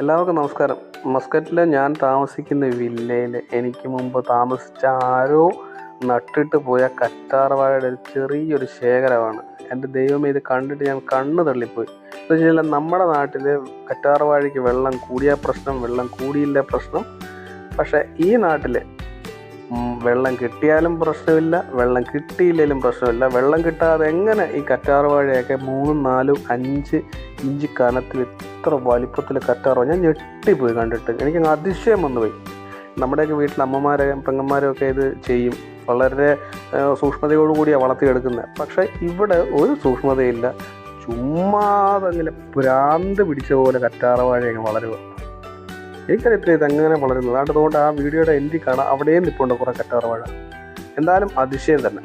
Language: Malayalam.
എല്ലാവർക്കും നമസ്കാരം. മസ്കറ്റിലെ ഞാൻ താമസിക്കുന്ന വില്ലയിൽ എനിക്ക് മുമ്പ് താമസിച്ച ആരോ നട്ടിട്ട് പോയ കറ്റാർവാഴയുടെ ഒരു ചെറിയൊരു ശേഖരമാണ്. എന്റെ ദൈവമേ ഇത് കണ്ടിട്ട് ഞാൻ കണ്ണ് തള്ളിപ്പോയി. എന്ന് വെച്ചാൽ നമ്മുടെ നാട്ടിൽ കറ്റാർവാഴയ്ക്ക് വെള്ളം കൂടിയ പ്രശ്നം വെള്ളം കൂടിയില്ല പ്രശ്നം. പക്ഷേ ഈ നാട്ടിൽ വെള്ളം കിട്ടിയാലും പ്രശ്നമില്ല വെള്ളം കിട്ടിയില്ലെങ്കിലും പ്രശ്നമില്ല. വെള്ളം കിട്ടാതെ എങ്ങനെ ഈ കറ്റാർവാഴയൊക്കെ മൂന്നും നാലും അഞ്ച് ഇഞ്ച് കനത്തിൽ ഇത്ര വലിപ്പത്തിൽ കറ്റാറോ? ഞാൻ ഞെട്ടിപ്പോയി കണ്ടിട്ട്. എനിക്ക് അതിശയം വന്നുപോയി. നമ്മുടെയൊക്കെ വീട്ടിൽ അമ്മമാരെ പെങ്ങന്മാരൊക്കെ ഇത് ചെയ്യും. വളരെ സൂക്ഷ്മതയോടുകൂടിയാണ് വളർത്തിയെടുക്കുന്നത് പക്ഷേ ഇവിടെ ഒരു സൂക്ഷ്മതയില്ല. ചുമ്മാതങ്ങനെ ഭ്രാന്ത് പിടിച്ച പോലെ കറ്റാർവാഴയൊക്കെ വളരുക. എനിക്കറിയത്തില്ല ഇതെങ്ങനെ വളരുന്നത്. അതുകൊണ്ട് ആ വീഡിയോയുടെ എൻഡിൽ കാണാം അവിടെയും നിൽപ്പുണ്ട് കുറേ കറ്റാർവാഴ എന്തായാലും അതിശയം തന്നെ.